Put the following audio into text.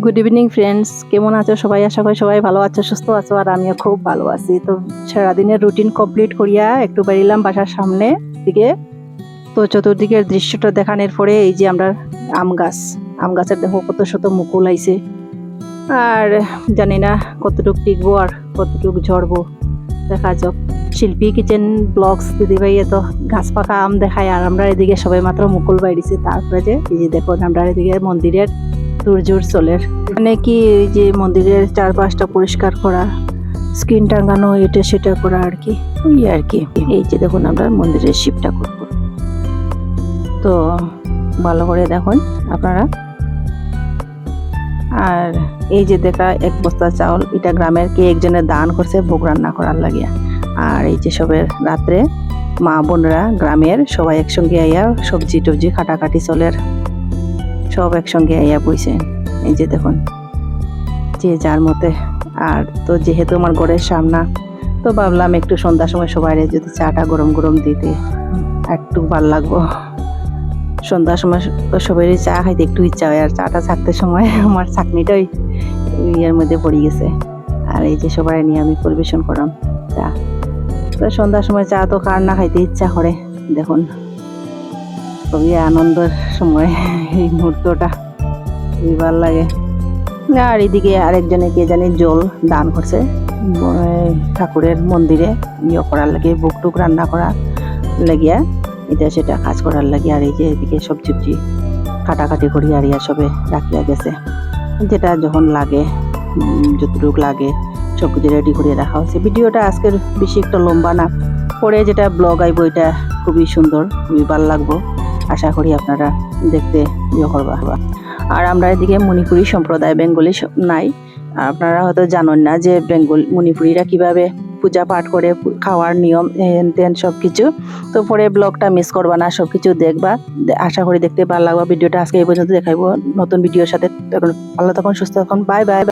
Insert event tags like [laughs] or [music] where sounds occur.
Good evening friends কেমন আছো সবাই? আশা করি সবাই ভালো আছো, সুস্থ আছো, আর আমিও খুব ভালো আছি। তো সারাদিনের রুটিন কমপ্লিট করিয়া একটু বেরিলাম বাসার সামনে দিকে। তো চতুর্দিকের দৃশ্যটা দেখানোর পরে এই যে আমরা আম গাছ, আম গাছের দেখো কত শত মুকুল আইছে। আর জানি না কতটুক টিকবো আর কতটুক ঝরবো। দেখা যাক। শিল্পী কিচেন ব্লগস দিদিভাই এত গাছ পাকা আম দেখায়, আর আমরা এদিকে সবাই মাত্র মুকুল বাইরেছি, তারপরে যে এই যে দেখো, আমরা এদিকে মন্দিরের দুর্যোর চলের মানে কি এই যে মন্দিরের চারপাশটা পরিষ্কার করা স্ক্রিন টাঙানো, এটা সেটা করা আর কি, ওই আর কি। এই যে দেখুন আমরা মন্দিরের শিবটা করব। তো ভালো করে দেখুন আপনারা। আর এই যে দেখা এক বস্তা চাউল, এটা গ্রামের কে একজনের দান করছে ভোগ রান্না করার লাগিয়া। আর এই যে সবের রাত্রে মা বোনরা গ্রামের সবাই একসঙ্গে আইয়া সবজি টবজি কাটাকাটি চলের সব একসঙ্গে আইয়া বইছে এই যে দেখুন, যে যার মতে। আর তো যেহেতু আমার ঘরের সামনা, তো ভাবলাম একটু সন্ধ্যার সময় সবাই যদি চাটা গরম গরম দিতে একটু ভালো লাগবো। সন্ধ্যার সময় তো সবারই চা খাইতে একটু ইচ্ছা হয়, আর চাটা ছাকতে সময় [laughs] আমার চাকনিটাই ইয়ের মধ্যে পড়ে গেছে। আর এই যে সবাই নিয়ে আমি পরিবেশন করলাম চা। তো সন্ধ্যার সময় চা তো কার না খাইতে ইচ্ছা করে, দেখুন। খুবই আনন্দের সময় এই মুহূর্তটা। খুবই ভালো লাগে। আর এদিকে আরেকজনে কে জানি জল দান করছে। ঠাকুরের মন্দিরে ইয়ে করার লাগে, বুক টুক রান্না করা লাগিয়া, এটা সেটা কাজ করার লাগে। আর এই যে এদিকে সব সবজি কাটাকাটি করি আর ইয়া সবে রাখিয়া গেছে। যেটা যখন লাগে যতটুকু লাগে সব কিছু রেডি করে রাখা হয়েছে। ভিডিওটা আজকের বেশি একটা লম্বা না, পরে যেটা ব্লগ আইব, এটা খুবই সুন্দর, খুবই ভালো লাগবো। আশা করি আপনারা দেখতে ইয়ে করবা। আর আমরা এদিকে মণিপুরি সম্প্রদায় বেঙ্গলি নাই। আপনারা হয়তো জানেন না যে বেঙ্গল, মণিপুরিরা কীভাবে পূজা পাঠ করে খাওয়ার নিয়ম হেন তেন সব কিছু তো পরে ব্লগটা মিস করবা না সব কিছু দেখবা আশা করি দেখতে ভালো লাগবে। ভিডিওটা আজকে এই পর্যন্ত দেখাইবো। নতুন ভিডিওর সাথে ভালো তখন সুস্থ তখন বাই বাই।